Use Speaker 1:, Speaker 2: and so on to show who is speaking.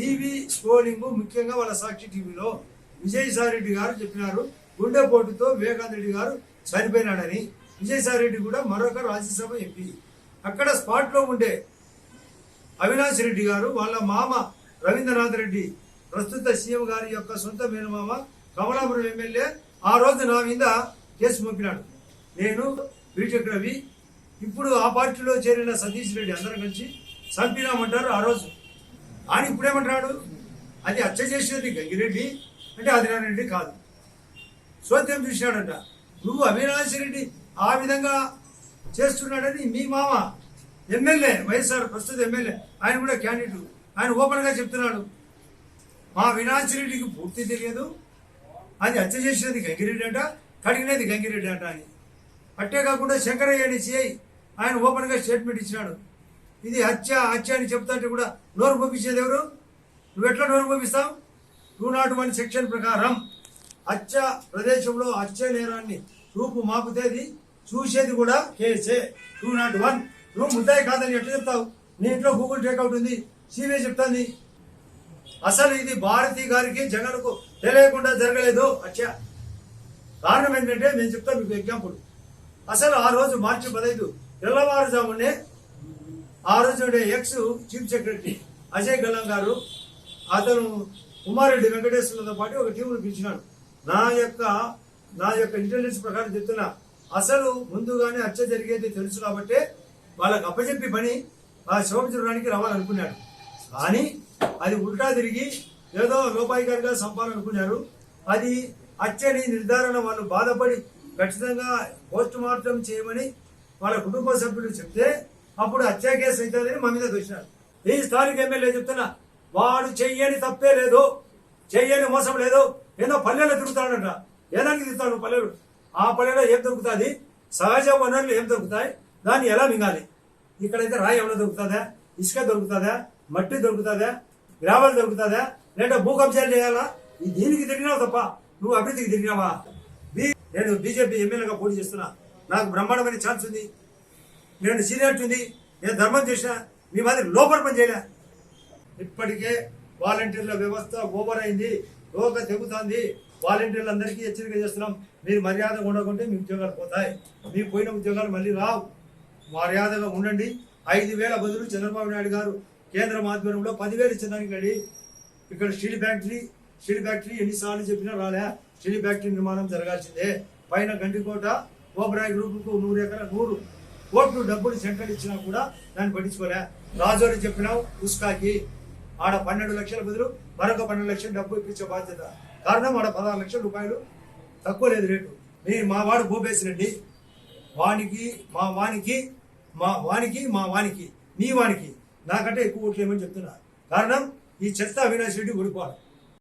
Speaker 1: TV scrolling ముఖ్యంగా వాళ్ళ సాక్షి టీవీలో విజయసాయి రెడ్డి గారు చెప్పినారు. గుండెపోటుతో వివేకానంద రెడ్డి గారు చనిపోయినాడని. విజయసాయి రెడ్డి కూడా మరొక రాజ్యసభ ఎంపీ. అక్కడ స్పాట్లో ఉండే అవినాష్ రెడ్డి గారు వాళ్ళ మామ రవీంద్రనాథ్ రెడ్డి ప్రస్తుత సీఎం గారి యొక్క సొంత మేనమామ కమలాపురం ఎమ్మెల్యే ఆ రోజు నా మీద కేసు మోపినాడు. నేను బీటెక్ రవి. ఇప్పుడు ఆ పార్టీలో చేరిన సతీష్ రెడ్డి అందరం కలిసి చంపినామంటారు ఆ రోజు. ఆయన ఇప్పుడేమంటాడు అది హత్య చేసేది గంగిరెడ్డి అంటే ఆదినారాయణ కాదు. సోద్యం చూశాడంట నువ్వు అవినాష్ రెడ్డి ఆ విధంగా చేస్తున్నాడని మీ మామ ఎమ్మెల్యే వైఎస్ఆర్ ప్రస్తుత ఎమ్మెల్యే ఆయన కూడా క్యాండిడేట్. ఆయన ఓపెన్గా చెప్తున్నాడు. మా అవినాష్ రెడ్డికి పూర్తి తెలియదు. అది హత్య చేసినది గంగిరెడ్డి అంట కడిగినది గంగిరెడ్డి అంట అని. అట్టే కాకుండా శంకరయ్యని సిఐ ఆయన ఓపెన్గా స్టేట్మెంట్ ఇచ్చినాడు. ఇది హత్య హత్య అని చెప్తాంటే కూడా నోరు పంపించేది ఎవరు? నువ్వు ఎట్లా నోరు పంపిస్తావు? టూ నాట్ వన్ సెక్షన్ ప్రకారం హత్య ప్రదేశంలో హత్య నేరాన్ని రూపు మాపుతేది చూసేది కూడా కేసే. Two not one. నువ్వు ముద్దాయి కాదని ఎట్లా చెప్తావు? నీ ఇంట్లో గూగుల్ టేక్అవుట్ ఉంది సీబీఐ చెప్తాంది. అసలు ఇది భారతి గారికి జగన్కు తెలియకుండా జరగలేదు హత్య. కారణం ఏంటంటే నేను చెప్తాను మీకు ఎగ్జాంపుల్ అసలు ఆ రోజు మార్చి పదహైదు తెల్లవారుజామునే ఆ రోజు ex chief secretary Ajay Kallam గారు అతను ఉమారెడ్డి వెంకటేశ్వర్లతో పాటు ఒక టీమును పిలిచినాడు. నా యొక్క నా యొక్క ఇంటెలిజెన్స్ ప్రకారం చెప్తున్నా అసలు ముందుగానే హత్య జరిగేది తెలుసు కాబట్టి వాళ్ళకి అప్పచెప్పి పని ఆ శోభించడానికి రావాలనుకున్నాడు. కానీ అది ఉల్టా తిరిగి ఏదో లోపాయికారిగా సంపాలనుకున్నారు అది హత్యని నిర్ధారణ వాళ్ళు బాధపడి ఖచ్చితంగా పోస్ట్ మార్టం చేయమని వాళ్ళ కుటుంబ సభ్యులు చెప్తే అప్పుడు హత్య కేసు అవుతుందని మా మీద దోషినారు. ఈ స్థానిక ఎమ్మెల్యే చెప్తున్నా వాడు చెయ్యని తప్పే లేదు చెయ్యని మోసం లేదు ఏదో పల్లెలో తిరుగుతాడంట. ఏదానికి తిరుగుతాడు పల్లెలు ఆ పల్లెలో ఏం దొరుకుతుంది? సహజ వనరులు ఏం దొరుకుతాయి? దాన్ని ఎలా మింగాలి? ఇక్కడైతే రాయి ఏమైనా దొరుకుతుందా? ఇసుక దొరుకుతుందా? మట్టి దొరుకుతుందా? గ్రావెల్ దొరుకుతుందా? లేదా భూకబ్జాలు చేయాలా? ఈ దీనికి తిరిగినావు తప్ప నువ్వు అభివృద్ధికి తిరిగినావా? నేను బీజేపీ ఎమ్మెల్యేగా పోటీ చేస్తున్నా. నాకు బ్రహ్మాండమైన ఛాన్స్ ఉంది. నేను సీనియారిటీ ఉంది నేను ధర్మం చేసిన మీ మాదిరి లోపల పని చేయలే. ఇప్పటికే వాలంటీర్ల వ్యవస్థ ఓవర్ అయింది రోగ తెగుతుంది. వాలంటీర్లు అందరికీ హెచ్చరిక చేస్తున్నాం మీరు మర్యాదగా ఉండకుంటే మీ ఉద్యోగాలు పోతాయి. మీకు పోయిన ఉద్యోగాలు మళ్ళీ రావు. మర్యాదగా ఉండండి. ఐదు వేల బదులు చంద్రబాబు నాయుడు గారు కేంద్ర ఆధ్వర్యంలో పదివేలు ఇచ్చడానికి రెడీ. ఇక్కడ స్టీల్ ఫ్యాక్టరీ స్టీల్ ఫ్యాక్టరీ ఎన్నిసార్లు చెప్పినా రాలే. స్టీల్ ఫ్యాక్టరీ నిర్మాణం జరగాల్సిందే. పైన గండికోట ఓబరాయ్ గ్రూపుకు నూరు ఎకరా నూరు కోట్లు డబ్బులు సెంట్రల్ ఇచ్చినా కూడా దాన్ని పట్టించుకోలే. రాజోరి చెప్పినావు ఉస్కాకి. ఆడ పన్నెండు లక్షల బదులు మరొక పన్నెండు లక్షలు డబ్బు ఇప్పించే బాధ్యత. కారణం ఆడ పదహారు లక్షల రూపాయలు తక్కువ లేదు రేటు. మీ మా వాడు భూపేసిరెడ్డి వానికి మా వానికి మా వానికి మా వానికి నీ వానికి. నాకంటే ఎక్కువ ఓట్లేమని చెప్తున్నా. కారణం ఈ చెత్త అవినాష్ రెడ్డి ఓడిపోవాలి